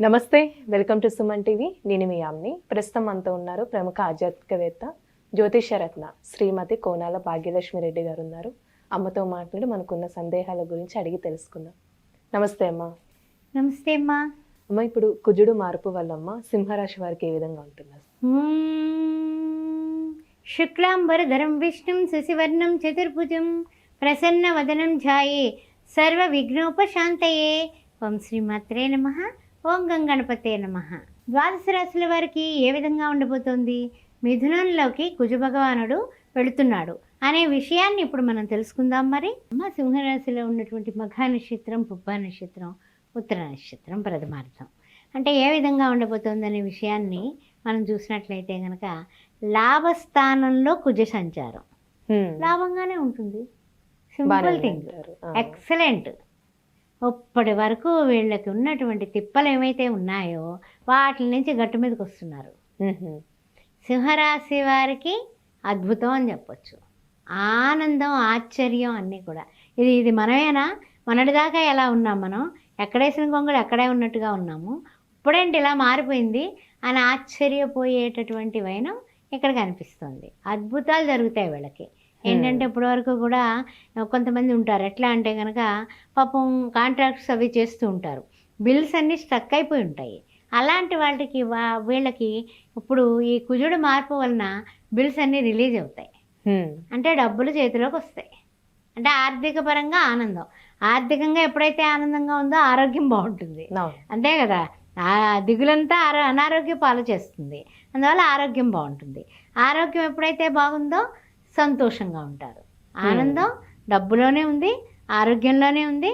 నమస్తే welcome to Suman TV. నేను మీ యామ్ని. ప్రస్తుతం మనతో ఉన్నారు ప్రముఖ ఆధ్యాత్మికవేత్త జ్యోతిషరత్న శ్రీమతి కోనాల భాగ్యలక్ష్మి రెడ్డి గారు ఉన్నారు. అమ్మతో మాట్లాడి మనకున్న సందేహాల గురించి అడిగి తెలుసుకుందాం. నమస్తే అమ్మ. నమస్తే అమ్మా. అమ్మ ఇప్పుడు కుజుడు మార్పు వల్ల అమ్మ సింహరాశి వారికి ఏ విధంగా ఉంటున్నారు? మ్మ్. శుక్లాంబరధరం విష్ణుం శశివర్ణం చతుర్భుజం ప్రసన్నవదనం ఝాయే సర్వ విఘ్నోపశాంతయే ఓం శ్రీమాత్రే నమ. ఓం గంగణపతే నమ. ద్వాదశ రాశుల వారికి ఏ విధంగా ఉండబోతోంది? మిథునంలోకి కుజ భగవానుడు వెళుతున్నాడు. అనే విషయాన్ని ఇప్పుడు మనం తెలుసుకుందాం మరి. అమ్మ సింహరాశిలో ఉన్నటువంటి మఘా నక్షత్రం పుబ్బా నక్షత్రం ఉత్తర నక్షత్రం ప్రథమార్థం. అంటే ఏ విధంగా ఉండబోతోంది అనే విషయాన్ని మనం చూసినట్లయితే కనుక లాభస్థానంలో కుజ సంచారం. లాభంగానే ఉంటుంది. Simple thing. ఎక్సలెంట్ ఇప్పటి వరకు వీళ్ళకి ఉన్నటువంటి తిప్పలు ఏమైతే ఉన్నాయో వాటి నుంచి గట్టు మీదకి వస్తున్నారు. సింహరాశి వారికి అద్భుతం అని చెప్పొచ్చు. ఆనందం ఆశ్చర్యం అన్నీ కూడా. ఇది ఇది మనమేనా? మొన్నటిదాకా ఎలా ఉన్నాం మనం? ఎక్కడేసిన కొంగలు ఎక్కడే ఉన్నట్టుగా ఉన్నాము? ఇప్పుడేంటి ఇలా మారిపోయింది? అని ఆశ్చర్యపోయేటటువంటి వైనం ఇక్కడ కనిపిస్తుంది. అద్భుతాలు జరుగుతాయి వీళ్ళకి. ఏంటంటే ఇప్పటివరకు కూడా కొంతమంది ఉంటారు. ఎట్లా అంటే కనుక పాపం కాంట్రాక్ట్స్ అవి చేస్తూ ఉంటారు. బిల్స్ అన్నీ స్ట్రక్ అయిపోయి ఉంటాయి. అలాంటి వాటికి వా- వీళ్ళకి ఇప్పుడు ఈ కుజుడు మార్పు వలన బిల్స్ అన్నీ రిలీజ్ అవుతాయి. అంటే డబ్బులు చేతిలోకి వస్తాయి. అంటే ఆర్థిక పరంగా ఆనందం. ఆర్థికంగా ఎప్పుడైతే ఆనందంగా ఉందో ఆరోగ్యం బాగుంటుంది. అంతే కదా? ఆ దిగులంతా అనారోగ్య పాలు చేస్తుంది. అందువల్ల ఆరోగ్యం బాగుంటుంది. ఆరోగ్యం ఎప్పుడైతే బాగుందో సంతోషంగా ఉంటారు ఆనందం డబ్బులోనే ఉంది ఆరోగ్యంలోనే ఉంది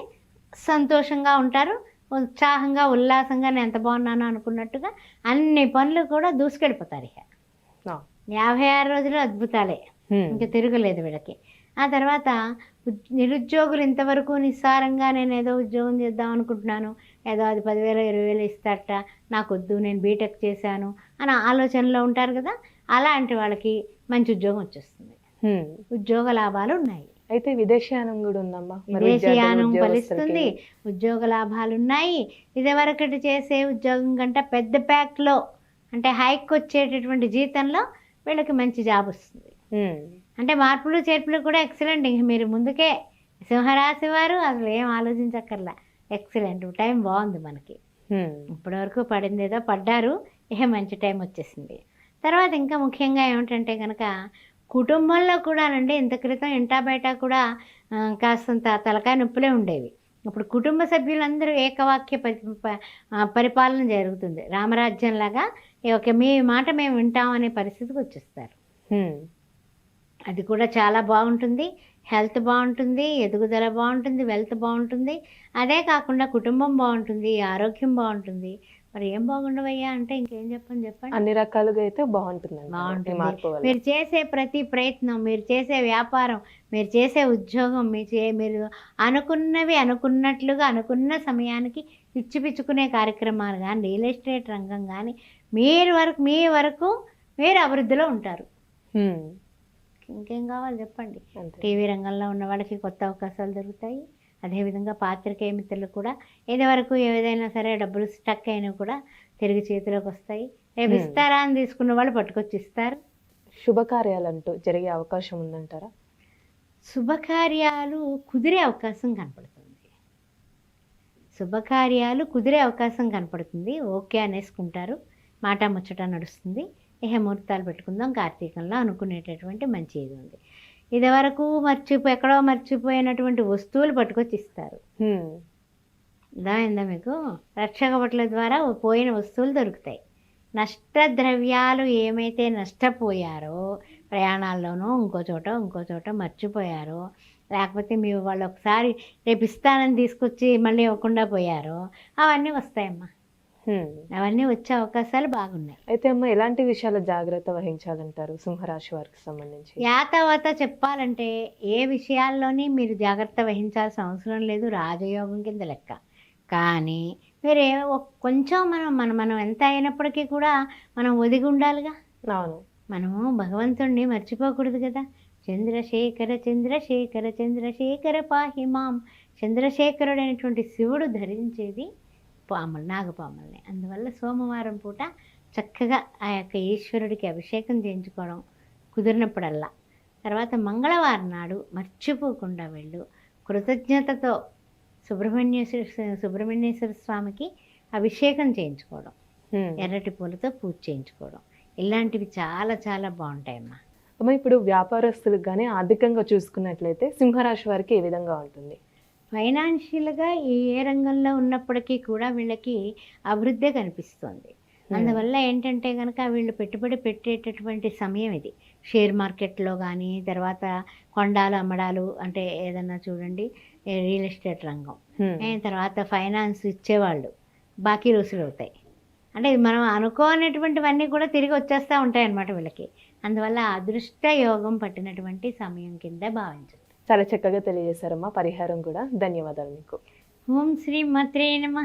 సంతోషంగా ఉంటారు ఉత్సాహంగా ఉల్లాసంగా నేను ఎంత బాగున్నానో అనుకున్నట్టుగా అన్ని పనులు కూడా దూసుకెళ్ళిపోతారు ఇక. యాభై ఆరు రోజులు అద్భుతాలే. ఇంకా తిరగలేదు వీళ్ళకి ఆ తర్వాత నిరుద్యోగులు ఇంతవరకు నిస్సారంగా నేను ఏదో ఉద్యోగం చేద్దాం అనుకుంటున్నాను ఏదో అది పదివేలు ఇరవై వేలు ఇస్తారట నాకు వద్దు నేను బీటెక్ చేశాను అని ఆలోచనలో ఉంటారు కదా అలాంటి వాళ్ళకి మంచి ఉద్యోగం వచ్చేస్తుంది. ఉద్యోగ లాభాలు ఉన్నాయి అయితే విదేశీయానం కూడా ఉందమ్మా. విదేశీయానం ఫలిస్తుంది. ఉద్యోగ లాభాలు ఉన్నాయి ఇదివరకటి చేసే ఉద్యోగం కంటే పెద్ద ప్యాక్లో అంటే హైక్ వచ్చేటటువంటి జీతంలో వీళ్ళకి మంచి జాబ్ వస్తుంది. అంటే మార్పులు చేర్పులు కూడా ఎక్సలెంట్. ఇంక మీరు ముందుకే సింహరాశి వారు అసలు ఏం ఆలోచించక్కర్లా. ఎక్సలెంట్. టైం బాగుంది మనకి. ఇప్పటివరకు పడింది ఏదో పడ్డారు. ఏ మంచి టైం వచ్చేసింది. తర్వాత ఇంకా ముఖ్యంగా ఏమిటంటే కనుక కుటుంబంలో కూడానండి ఇంత క్రితం ఇంటా బయట కూడా కాస్తంత తలకాయ నొప్పులే ఉండేవి. ఇప్పుడు కుటుంబ సభ్యులందరూ ఏకవాక్య పరి పరిపాలన జరుగుతుంది. రామరాజ్యంలాగా ఓకే మీ మాట మేము వింటాం అనే పరిస్థితికి వచ్చేస్తారు. అది కూడా చాలా బాగుంటుంది. హెల్త్ బాగుంటుంది ఎదుగుదల బాగుంటుంది వెల్త్ బాగుంటుంది. అదే కాకుండా కుటుంబం బాగుంటుంది ఆరోగ్యం బాగుంటుంది. మరి ఏం బాగుండవయ్యా అంటే ఇంకేం చెప్పండి చెప్పండి. అన్ని రకాలుగా అయితే బాగుంటుందండి. బాగుంటుంది. వల్ల. మీరు చేసే ప్రతి ప్రయత్నం మీరు చేసే వ్యాపారం మీరు చేసే ఉద్యోగం మీ చే మీరు అనుకున్నవి అనుకున్నట్లుగా అనుకున్న సమయానికి ఇచ్చిపిచ్చుకునే కార్యక్రమాలు కానీ రియల్ ఎస్టేట్ రంగం కానీ మీరు వరకు మీ వరకు మీరు అభివృద్ధిలో ఉంటారు. ఇంకేం కావాలి చెప్పండి. టీవీ రంగంలో ఉన్న వాళ్ళకి కొత్త అవకాశాలు దొరుకుతాయి. అదేవిధంగా పాత్రికేయ మిత్రులు కూడా ఇదివరకు ఏదైనా సరే డబ్బులు స్టక్ అయినా కూడా తిరిగి చేతిలోకి వస్తాయి. రేపు. ఇస్తారా అని తీసుకున్న వాళ్ళు పట్టుకొచ్చి ఇస్తారు శుభకార్యాలంటూ జరిగే అవకాశం ఉందంటారా? శుభకార్యాలు కుదిరే అవకాశం కనపడుతుంది. శుభకార్యాలు కుదిరే అవకాశం కనపడుతుంది. ఓకే అనేసుకుంటారు. మాట ముచ్చట నడుస్తుంది. ఇహ ముహూర్తాలు పెట్టుకుందాం. కార్తీకంలో అనుకునేటటువంటి మంచి ఇది ఉంది. ఇదివరకు మర్చిపో ఎక్కడో మర్చిపోయినటువంటి వస్తువులు పట్టుకొచ్చి ఇస్తారు. అర్థమైందా మీకు రక్షక బట్టల ద్వారా పోయిన వస్తువులు దొరుకుతాయి నష్టద్రవ్యాలు ఏమైతే నష్టపోయారో ప్రయాణాల్లోనో ఇంకో చోట ఇంకో చోట మర్చిపోయారో లేకపోతే మీ వాళ్ళు ఒకసారి రేపు ఇస్తానని తీసుకొచ్చి మళ్ళీ ఇవ్వకుండా పోయారో అవన్నీ వస్తాయమ్మా. అవన్నీ వచ్చే అవకాశాలు బాగున్నాయి. అయితే అమ్మ ఎలాంటి విషయాల జాగ్రత్త వహించాలంటారు సింహరాశి వారికి సంబంధించి? యాతవాత చెప్పాలంటే ఏ విషయాల్లోని మీరు జాగ్రత్త వహించాల్సిన అవసరం లేదు రాజయోగం కింద లెక్క. కానీ మీరు కొంచెం మనం మనం మనం ఎంత అయినప్పటికీ కూడా మనం ఒదిగి ఉండాలిగా. అవును. మనము భగవంతుణ్ణి మర్చిపోకూడదు కదా. చంద్రశేఖర చంద్రశేఖర చంద్రశేఖర పాహి మాం. చంద్రశేఖరుడైనటువంటి శివుడు ధరించేది పాములు నాగపాముల్ని. అందువల్ల సోమవారం పూట చక్కగా ఆ యొక్క ఈశ్వరుడికి అభిషేకం చేయించుకోవడం కుదిరినప్పుడల్లా. తర్వాత మంగళవారం నాడు మర్చిపోకుండా వెళ్ళు. కృతజ్ఞతతో సుబ్రహ్మణ్యేశ్వర సుబ్రహ్మణ్యేశ్వర స్వామికి అభిషేకం చేయించుకోవడం. ఎర్రటి పూలతో పూజ చేయించుకోవడం. ఇలాంటివి చాలా చాలా బాగుంటాయమ్మా. అమ్మ ఇప్పుడు వ్యాపారస్తులకు కానీ ఆర్థికంగా చూసుకున్నట్లయితే సింహరాశి వారికి ఏ విధంగా ఉంటుంది? ఫైనాన్షియల్గా ఏ ఏ రంగంలో ఉన్నప్పటికీ కూడా వీళ్ళకి అభివృద్ధి కనిపిస్తుంది. అందువల్ల ఏంటంటే కనుక వీళ్ళు పెట్టుబడి పెట్టేటటువంటి సమయం ఇది. షేర్ మార్కెట్లో కానీ తర్వాత కొండాలు అమ్మడాలు అంటే ఏదన్నా చూడండి రియల్ ఎస్టేట్ రంగం. తర్వాత ఫైనాన్స్ ఇచ్చేవాళ్ళు. బాకీ రోజులు అవుతాయి. అంటే మనం అనుకోనటువంటివన్నీ కూడా తిరిగి వచ్చేస్తూ ఉంటాయి అన్నమాట వీళ్ళకి. అందువల్ల అదృష్ట యోగం పట్టినటువంటి సమయం కింద భావించండి చాలా చక్కగా తెలియజేశారమ్మా. పరిహారం కూడా. ధన్యవాదాలు మీకు. ఓం శ్రీ మత్రే నమ.